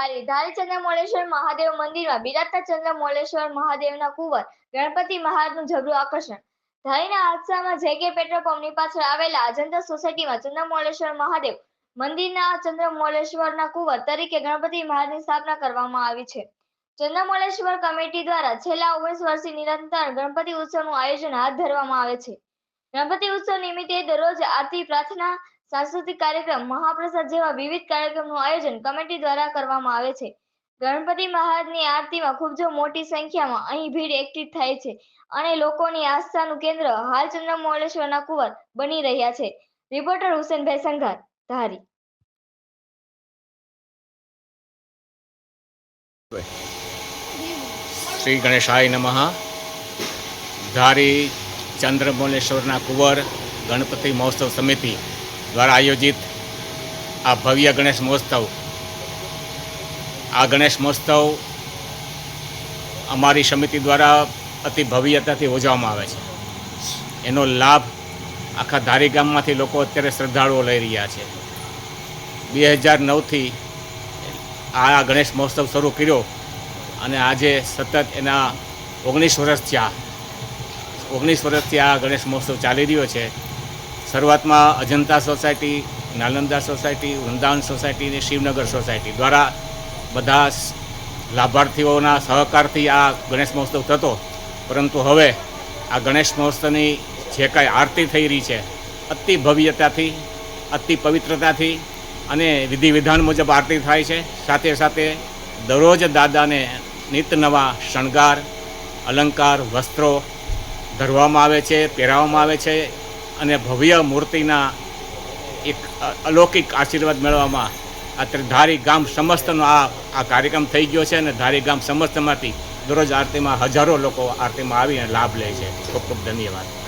હારી ધારી ચંદ્રમોળેશ્વર મહાદેવ મંદિરમાં બિરાજતા ચંદ્રમોળેશ્વર મહાદેવના કુંવર ગણપતિ મહારાજનું જબરું આકર્ષણ. ધારીના હાદસામાં જે કે પેટ્રોલ પંપની પાછળ આવેલા અજંતા સોસાયટીમાં ચંદ્રમોળેશ્વર મહાદેવ મંદિરના ચંદ્રમોળેશ્વરના કુંવર તરીકે ગણપતિ મહારાજની સ્થાપના કરવામાં આવી છે. ચંદ્રમોળેશ્વર કમિટી દ્વારા છેલ્લા ઓગણીસ વર્ષથી નિરંતર ગણપતિ ઉત્સવનું આયોજન હાથ ધરવામાં આવે છે. ગણપતિ ઉત્સવ નિમિત્તે દરરોજ આરતી, પ્રાર્થના સાંસ્કૃતિક કાર્યક્રમ, મહાપ્રસાદ જેવા વિવિધ કાર્યક્રમનું આયોજન કમિટી દ્વારા કરવામાં આવે છે. ગણપતિ મહારાજની આરતીમાં ખૂબ જ મોટી સંખ્યામાં અહીં ભીડ એકઠી થાય છે અને લોકોની આસ્થાનું કેન્દ્ર હાલ ચંદ્રમૌલેશ્વરના કુંવર બની રહ્યા છે. રિપોર્ટર હુસેનભાઈ સંઘાર, ધારી. શ્રી ગણેશાય નમઃ. ધારી ચંદ્રમૌલેશ્વરના કુંવર ગણપતિ મહોત્સવ સમિતિ. દ્વારા આયોજિત આ ભવ્ય ગણેશ મહોત્સવ. આ ગણેશ મહોત્સવ અમારી સમિતિ દ્વારા અતિ ભવ્યતાથી ઉજવવામાં આવે છે. એનો લાભ આખા ધારી ગામમાંથી લોકો અત્યારે શ્રદ્ધાળુઓ લઈ રહ્યા છે. બે હજાર નવથી આ ગણેશ મહોત્સવ શરૂ કર્યો અને આજે સતત એના ઓગણીસ વર્ષ થયા. ઓગણીસ વર્ષથી આ ગણેશ મહોત્સવ ચાલી રહ્યો છે. શરૂઆતમાં Ajanta society, Nalanda society, Vrindavan society અને શિવનગર સોસાયટી દ્વારા બધા લાભાર્થીઓના સહકારથી આ ગણેશ મહોત્સવ થતો. પરંતુ હવે આ ગણેશ મહોત્સવની જે કાંઈ આરતી થઈ રહી છે, અતિ ભવ્યતાથી, અતિ પવિત્રતાથી અને વિધિ વિધાન મુજબ આરતી થાય છે. સાથે સાથે દરરોજ દાદાને નિત નવા શણગાર, અલંકાર, વસ્ત્રો ધરવામાં આવે છે, પહેરાવવામાં આવે છે. અને ભવ્ય મૂર્તિના એક અલૌકિક આશીર્વાદ મેળવવામાં અત્યારે ધારી ગામ સમસ્તનો આ આ કાર્યક્રમ થઈ ગયો છે અને ધારી ગામ સમસ્તમાંથી દરરોજ આરતીમાં હજારો લોકો આરતીમાં આવીને લાભ લે છે. ખૂબ ખૂબ ધન્યવાદ.